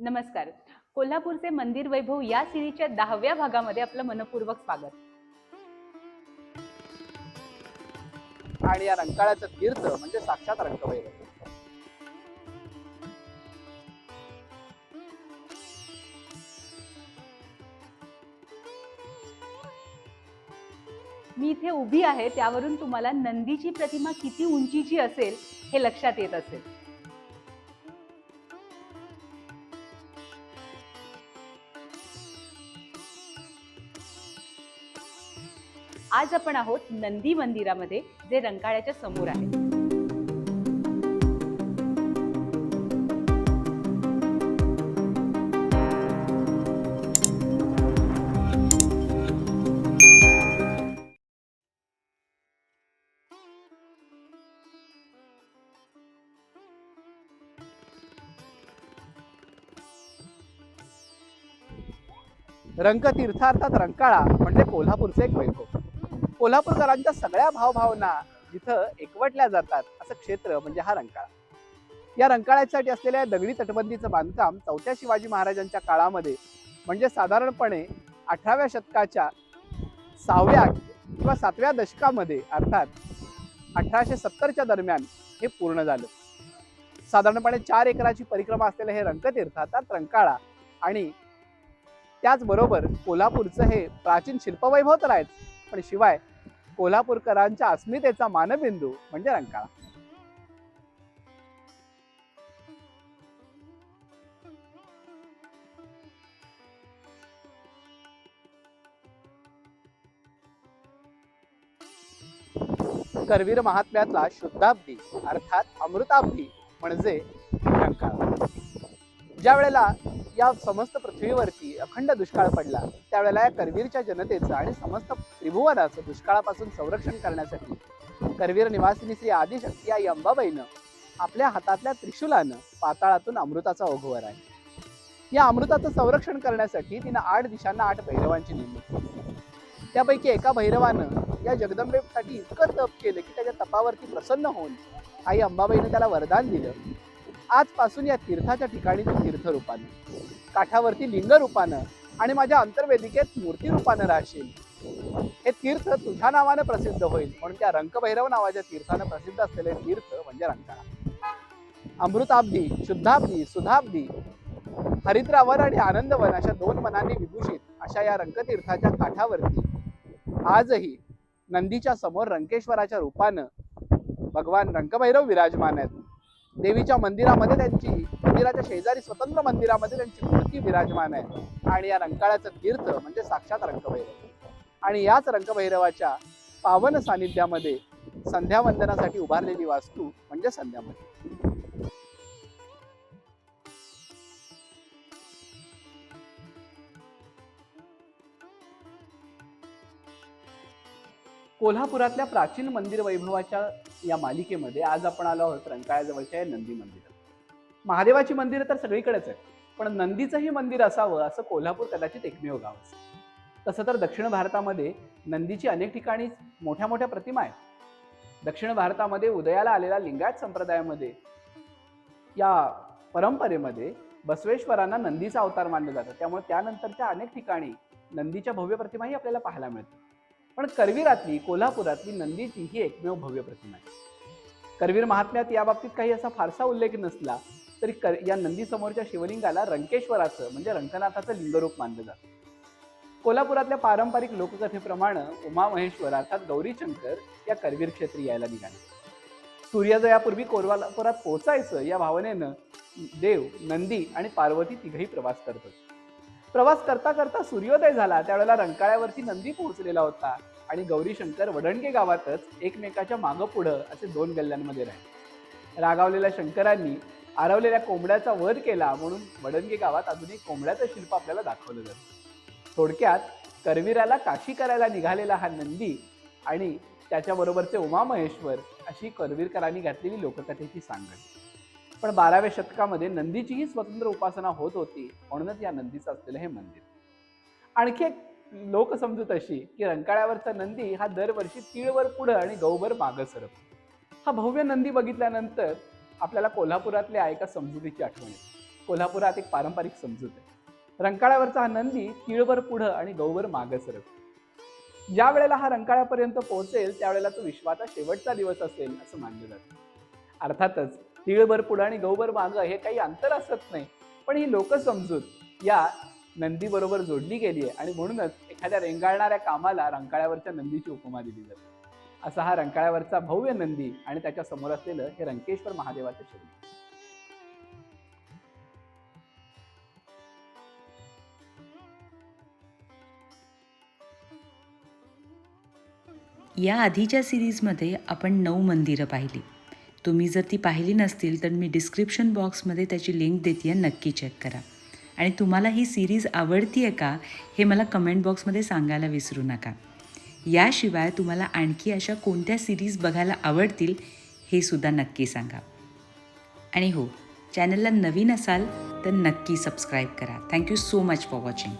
नमस्कार. कोल्हापूरचे मंदिर वैभव या सिरीजच्या दहाव्या भागामध्ये आपलं मनपूर्वक स्वागत. आणि या रंकाळ्याचं तीर्थ म्हणजे साक्षात रंगभैरव. मी इथे उभी आहे त्यावरून तुम्हाला नंदीची प्रतिमा किती उंचीची असेल हे लक्षात येत असेल. आज आपण आहोत नंदी मंदिरामध्ये जे रंकाळ्याच्या समोर आहे. रंगतीर्थ अर्थात रंकाळा म्हणजे कोल्हापूरचे एक वैभव कोल्हापूरकरांच्या सगळ्या भावभावना जिथं एकवटल्या जातात असं क्षेत्र म्हणजे हा रंकाळा. या रंकाळ्यासाठी असलेल्या दगडी तटबंदीचं बांधकाम चौथ्या शिवाजी महाराजांच्या काळामध्ये म्हणजे साधारणपणे अठराव्या शतकाच्या सहाव्या किंवा सातव्या दशकामध्ये अर्थात अठराशे सत्तरच्या दरम्यान हे पूर्ण झालं. साधारणपणे चार एकराची परिक्रमा असलेलं हे रंगतीर्थ अर्थात रंकाळा आणि त्याचबरोबर कोल्हापूरचं हे प्राचीन शिल्पवैभव तर आहेच पण शिवाय कोल्हापूरकरांच्या अस्मितेचा मानबिंदू म्हणजे रंकाळा. करवीर महात्म्यातला शुद्धाब्दी अर्थात अमृताब्दी म्हणजे रंकाळा. ज्या वेळेला या समस्त पृथ्वीवरती अखंड दुष्काळ पडला त्यावेळेला या करवीरच्या जनतेचं आणि समस्त त्रिभुवनाचं दुष्काळापासून संरक्षण करण्यासाठी करवीर निवासिनी श्री आदिशक्ती आई अंबाबाईनं आपल्या हातातल्या त्रिशूलानं पाताळातून अमृताचा ओघवर आहे. या अमृताचं संरक्षण करण्यासाठी तिनं आठ दिशांना आठ भैरवांची नेमणूक केली. त्यापैकी एका भैरवानं या जगदंबेसाठी इतकं तप केलं की त्याच्या तपावरती प्रसन्न होऊन आई अंबाबाईनं त्याला वरदान दिलं. आजपासून या तीर्थाच्या ठिकाणी तू तीर्थ काठावरती लिंग रूपानं आणि माझ्या अंतर्वेदिकेत मूर्ती रूपानं राहशील. हे तीर्थ तुझ्या नावानं प्रसिद्ध होईल. म्हणून त्या रंकभैरव नावाच्या तीर्थानं प्रसिद्ध असलेले तीर्थ म्हणजे रंकाळा. अमृताब्दी शुद्धाब्दी सुधाब्दी हरिद्रावर आणि आनंदवन अशा दोन मनांनी विभूषित अशा या रंगतीर्थाच्या काठावरती आजही नंदीच्या समोर रंकेश्वराच्या रूपानं भगवान रंगभैरव विराजमान आहेत. देवीच्या मंदिरामध्ये त्यांची मंदिराच्या शेजारी स्वतंत्र मंदिरामध्ये त्यांची मूर्ती विराजमान आहे. आणि या रंकाळ्याचं तीर्थ म्हणजे साक्षात रंगभैरव. आणि याच रंगभैरवाच्या पावन सानिध्यामध्ये संध्यावंदनासाठी उभारलेली वास्तू म्हणजे संध्यामध्ये कोल्हापुरातल्या प्राचीन मंदिर वैभवाच्या या मालिकेमध्ये आज आपण आलो आहोत रंकाळ्याजवळच्या नंदी मंदिरात. महादेवाची मंदिरं तर सगळीकडेच आहेत पण नंदीचंही मंदिर असावं असं कोल्हापूर कदाचित एकमेव गाव असेल. तसं तर दक्षिण भारतामध्ये नंदीची अनेक ठिकाणी मोठ्या मोठ्या प्रतिमा आहेत. दक्षिण भारतामध्ये उदयाला आलेल्या लिंगायत संप्रदायामध्ये या परंपरेमध्ये बसवेश्वरांना नंदीचा अवतार मानलं जातं. त्यामुळे त्यानंतरच्या अनेक ठिकाणी नंदीच्या भव्य प्रतिमाही आपल्याला पाहायला मिळतात. पण करवीरातली कोल्हापुरातली नंदीची ही एकमेव भव्य प्रतिमा आहे. करवीर महात्म्यात या बाबतीत काही असा फारसा उल्लेख नसला तरी कर या नंदीसमोरच्या शिवलिंगाला रंकेश्वराचं म्हणजे रंगनाथाचं लिंगरूप मानलं जातं. कोल्हापुरातल्या पारंपरिक लोककथेप्रमाणे उमामहेश्वर अर्थात गौरीशंकर या करवीर क्षेत्री यायला निघाले. सूर्योदयापूर्वी कोल्हापुरात पोहोचायचं या भावनेनं देव नंदी आणि पार्वती तिघही प्रवास करतात प्रवास करता करता सूर्योदय झाला. त्यावेळेला रंकाळ्यावरती नंदी पोहोचलेला होता. आणि गौरीशंकर वडणगे गावातच एकमेकाच्या मागं पुढं असे दोन गल्ल्यांमध्ये राहिले. रागावलेल्या शंकरांनी आरवलेल्या कोंबड्याचा वध केला म्हणून वडणगे गावात अजून एक कोंबड्याचं शिल्प आपल्याला दाखवलं जातं. थोडक्यात करवीराला काशी करायला निघालेला हा नंदी आणि त्याच्याबरोबरचे उमा महेश्वर अशी करवीरकरांनी घातलेली लोककथेची सांगड. पण बाराव्या शतकामध्ये नंदीचीही स्वतंत्र उपासना होत होती. म्हणूनच या नंदीचं असलेलं हे मंदिर. आणखी एक लोक समजूत अशी की रंकाळ्यावरचा नंदी हा दरवर्षी तीळवर पुढं आणि गौभर मागं सरप हा भव्य नंदी बघितल्यानंतर आपल्याला कोल्हापुरातल्या एका समजुतीची आठवण येते. कोल्हापुरात एक पारंपरिक समजूत आहे. रंकाळ्यावरचा हा नंदी तीळवर पुढं आणि गौवर मागं सरकतो. ज्या वेळेला हा रंकाळ्यापर्यंत पोहोचेल त्यावेळेला तो विश्वाचा शेवटचा दिवस असेल असं मानलं जातं. अर्थातच तिळभर पुढं आणि गौभर मागं हे काही अंतर असत नाही. पण ही लोकसमजूत या नंदीबरोबर जोडली गेली आहे आणि म्हणूनच एखाद्या रेंगाळणाऱ्या कामाला रंकाळ्यावरच्या नंदीची उपमा दिली जाते. असा हा रंकाळ्यावरचा भव्य नंदी आणि त्याच्यासमोर असलेलं हे रंकेश्वर महादेवाचं शरीर. या आधीच्या सिरीजमध्ये आपण नऊ मंदिरं पाहिली. तुम्ही जर ती पाहिली नसतील तर मी डिस्क्रिप्शन बॉक्समध्ये त्याची लिंक देते आहे. नक्की चेक करा. आणि तुम्हाला ही सिरीज आवडती आहे का हे मला कमेंट बॉक्समध्ये सांगायला विसरू नका. याशिवाय तुम्हाला आणखी अशा कोणत्या सिरीज बघायला आवडतील हे सुद्धा नक्की सांगा. आणि हो चॅनलला नवीन असाल तर नक्की सबस्क्राईब करा. Thank you so much for watching